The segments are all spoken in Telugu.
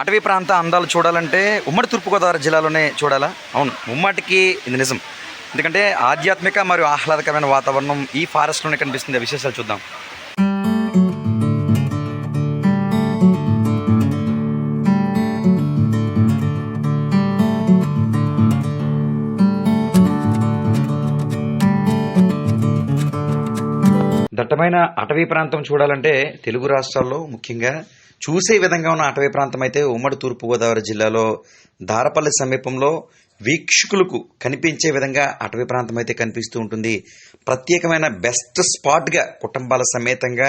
అటవీ ప్రాంత అందాలు చూడాలంటే ఉమ్మడి తూర్పుగోదావరి జిల్లాలోనే చూడాలా? అవును ముమ్మాటికి ఇది నిజం. ఎందుకంటే ఆధ్యాత్మిక మరియు ఆహ్లాదకరమైన వాతావరణం ఈ ఫారెస్ట్లోనే కనిపిస్తుంది. విశేషాలు చూద్దాం. దట్టమైన అటవీ ప్రాంతం చూడాలంటే తెలుగు రాష్ట్రాల్లో ముఖ్యంగా చూసే విధంగా ఉన్న అటవీ ప్రాంతం అయితే ఉమ్మడి తూర్పుగోదావరి జిల్లాలో దారపల్లి సమీపంలో వీక్షకులకు కనిపించే విధంగా అటవీ ప్రాంతం అయితే కనిపిస్తూ ఉంటుంది. ప్రత్యేకమైన బెస్ట్ స్పాట్గా కుటుంబాల సమేతంగా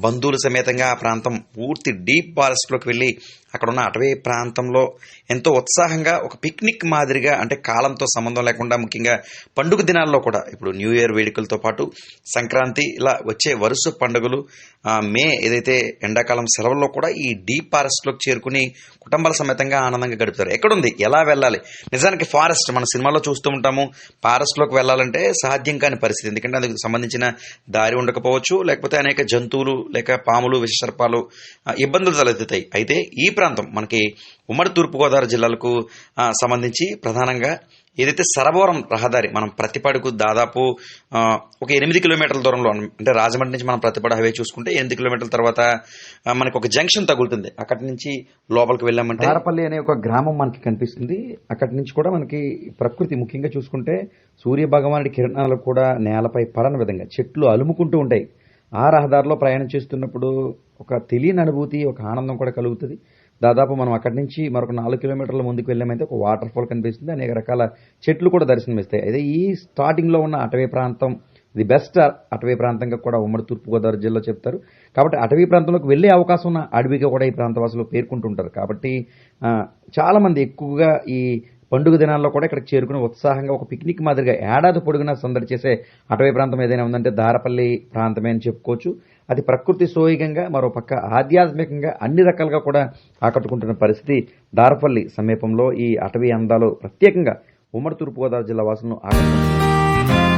బంధువుల సమేతంగా ఆ ప్రాంతం పూర్తి డీప్ ఫారెస్ట్లోకి వెళ్ళి అక్కడున్న అటవీ ప్రాంతంలో ఎంతో ఉత్సాహంగా ఒక పిక్నిక్ మాదిరిగా అంటే కాలంతో సంబంధం లేకుండా ముఖ్యంగా పండుగ దినాల్లో కూడా ఇప్పుడు న్యూ ఇయర్ వేడుకలతో పాటు సంక్రాంతి ఇలా వచ్చే వరుస పండుగలు మే ఏదైతే ఎండాకాలం సెలవుల్లో కూడా ఈ డీప్ ఫారెస్ట్లోకి చేరుకుని కుటుంబాల సమేతంగా ఆనందంగా గడుపుతారు. ఎక్కడుంది? ఎలా వెళ్ళాలి? నిజానికి ఫారెస్ట్ మన సినిమాలో చూస్తూ ఉంటాము. ఫారెస్ట్లోకి వెళ్ళాలంటే సాధ్యం కాని పరిస్థితి. ఎందుకంటే అందుకు సంబంధించిన దారి ఉండకపోవచ్చు. లేకపోతే అనేక జంతువులు లేక పాములు విషసర్పాలు ఇబ్బందులు తలెత్తుతాయి. అయితే ఈ ప్రాంతం మనకి ఉమ్మడి తూర్పుగోదావరి జిల్లాలకు సంబంధించి ప్రధానంగా ఏదైతే సరవరం రహదారి మనం ప్రతిపాడుకు దాదాపు ఒక ఎనిమిది కిలోమీటర్ల దూరంలో అంటే రాజమండ్రి నుంచి మనం ప్రతిపాడు హైవే చూసుకుంటే ఎనిమిది కిలోమీటర్ల తర్వాత మనకు ఒక జంక్షన్ తగులుతుంది. అక్కడి నుంచి లోపలికి వెళ్ళామంటే తారపల్లి అనే ఒక గ్రామం మనకి కనిపిస్తుంది. అక్కడి నుంచి కూడా మనకి ప్రకృతి ముఖ్యంగా చూసుకుంటే సూర్య భగవానుడి కిరణాలు కూడా నేలపై పడని విధంగా చెట్లు అలుముకుంటూ ఉంటాయి. ఆ రహదారిలో ప్రయాణం చేస్తున్నప్పుడు ఒక తెలియని అనుభూతి ఒక ఆనందం కూడా కలుగుతుంది. దాదాపు మనం అక్కడి నుంచి మరొక నాలుగు కిలోమీటర్ల ముందుకు వెళ్ళామైతే ఒక వాటర్ ఫాల్ కనిపిస్తుంది. అనేక రకాల చెట్లు కూడా దర్శనమిస్తాయి. అయితే ఈ స్టార్టింగ్లో ఉన్న అటవీ ప్రాంతం ది బెస్ట్ అటవీ ప్రాంతంగా కూడా ఉమ్మడి తూర్పుగోదావరి జిల్లా చెప్తారు. కాబట్టి అటవీ ప్రాంతంలోకి వెళ్ళే అవకాశం ఉన్న అడవిగా కూడా ఈ ప్రాంతవాసులు పేర్కొంటుంటారు. కాబట్టి చాలామంది ఎక్కువగా ఈ పండుగ దినాల్లో కూడా ఇక్కడికి చేరుకుని ఉత్సాహంగా ఒక పిక్నిక్ మాదిరిగా ఏడాది పొడుగునా సందడి చేసే అటవీ ప్రాంతం ఏదైనా ఉందంటే దారపల్లి ప్రాంతమే అని చెప్పుకోవచ్చు. అది ప్రకృతి సోయిగంగా మరో పక్క ఆధ్యాత్మికంగా అన్ని రకాలుగా కూడా ఆకట్టుకుంటున్న పరిస్థితి దారపల్లి సమీపంలో ఈ అటవీ అందాలు ప్రత్యేకంగా ఉమ్మడి తూర్పుగోదావరి జిల్లా వాసులను ఆకట్టుకుంటున్నాయి.